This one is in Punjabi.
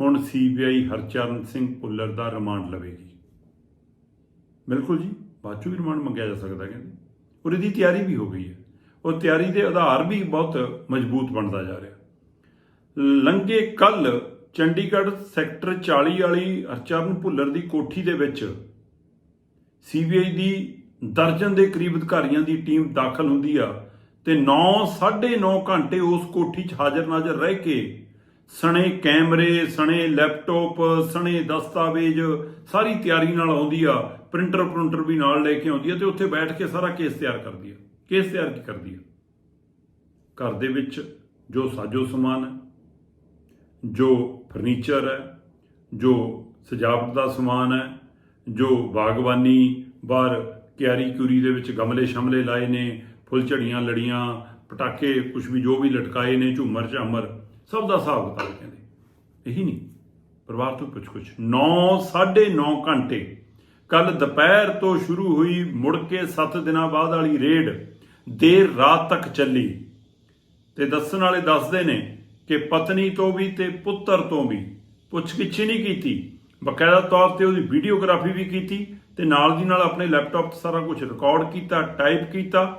ਹੁਣ ਸੀਬੀਆਈ ਹਰਚਰਨ ਸਿੰਘ ਭੁੱਲਰ ਦਾ ਰਿਮਾਂਡ ਲਵੇਗੀ। ਬਿਲਕੁਲ ਜੀ, ਬਾਅਦ 'ਚੋਂ ਵੀ ਰਿਮਾਂਡ ਮੰਗਿਆ ਜਾ ਸਕਦਾ ਕਹਿੰਦੇ। ਔਰ ਇਹਦੀ ਤਿਆਰੀ ਵੀ ਹੋ ਗਈ ਹੈ। ਉਹ ਤਿਆਰੀ ਦੇ ਆਧਾਰ ਵੀ ਬਹੁਤ ਮਜ਼ਬੂਤ ਬਣਦਾ ਜਾ ਰਿਹਾ। ਲੰਗੇ ਕੱਲ ਚੰਡੀਗੜ੍ਹ ਸੈਕਟਰ 40 ਵਾਲੀ ਹਰਚਰਨ ਭੁੱਲਰ ਦੀ ਕੋਠੀ ਦੇ ਵਿੱਚ ਸੀਬੀਆਈ ਦੀ ਦਰਜਨ ਦੇ ਕਰੀਬ ਅਧਿਕਾਰੀਆਂ ਦੀ ਟੀਮ ਦਾਖਲ ਹੁੰਦੀ ਆ ਤੇ 9 9.5 ਘੰਟੇ ਉਸ ਕੋਠੀ 'ਚ ਹਾਜ਼ਰ ਨਾਜ਼ਰ ਰਹਿ ਕੇ ਸਣੇ ਕੈਮਰੇ, ਸਣੇ ਲੈਪਟਾਪ, ਸਣੇ ਦਸਤਾਵੇਜ਼, ਸਾਰੀ ਤਿਆਰੀ ਨਾਲ ਆਉਂਦੀ ਆ। ਪ੍ਰਿੰਟਰ ਪ੍ਰਿੰਟਰ ਵੀ ਨਾਲ ਲੈ ਕੇ ਆਉਂਦੀ ਆ ਤੇ ਉੱਥੇ ਬੈਠ ਕੇ ਸਾਰਾ ਕੇਸ ਤਿਆਰ ਕਰਦੀ ਆ। ਕੇਸ ਤਿਆਰ ਕੀ ਕਰਦੀ ਆ? ਘਰ ਦੇ ਵਿੱਚ ਜੋ ਸਾਜੋ ਸਮਾਨ ਹੈ, ਜੋ ਫਰਨੀਚਰ ਹੈ, ਜੋ ਸਜਾਵਟ ਦਾ ਸਮਾਨ ਹੈ, ਜੋ ਬਾਗਬਾਨੀ, ਬਾਹਰ ਕਿਆਰੀ ਕਿਊਰੀ ਦੇ ਵਿੱਚ ਗਮਲੇ ਸ਼ਮਲੇ ਲਾਏ ਨੇ, ਫੁੱਲ ਝੜੀਆਂ ਲੜੀਆਂ, ਪਟਾਕੇ ਕੁਝ ਵੀ ਜੋ ਵੀ ਲਟਕਾਏ ਨੇ ਝੂਮਰ ਝਾਮਰ ਸਭ ਦਾ ਹਿਸਾਬ ਕਿਤਾਬ ਕਹਿੰਦੇ। ਇਹੀ ਨਹੀਂ। ਪਰਿਵਾਰ ਤੋਂ ਪੁੱਛ ਕੁਛ। 9 9.5 ਘੰਟੇ। ਕੱਲ ਦੁਪਹਿਰ ਤੋਂ ਸ਼ੁਰੂ ਹੋਈ ਮੁੜ ਕੇ 7 ਦਿਨਾਂ ਬਾਅਦ ਵਾਲੀ ਰੇਡ। ਦੇਰ ਰਾਤ ਤੱਕ ਚੱਲੀ। ਤੇ ਦੱਸਣ ਵਾਲੇ ਦੱਸਦੇ ਨੇ ਕਿ ਪਤਨੀ ਤੋਂ ਵੀ ਤੇ ਪੁੱਤਰ ਤੋਂ ਵੀ ਪੁੱਛਗਿੱਛ ਨਹੀਂ ਕੀਤੀ। ਬਕਾਇਦਾ ਤੌਰ ਤੇ ਉਹਦੀ ਵੀਡੀਓਗ੍ਰਾਫੀ ਵੀ ਕੀਤੀ ਤੇ ਨਾਲ ਦੀ ਨਾਲ ਆਪਣੇ ਲੈਪਟਾਪ ਤੇ ਸਾਰਾ ਕੁਝ ਰਿਕਾਰਡ ਕੀਤਾ ਟਾਈਪ ਕੀਤਾ।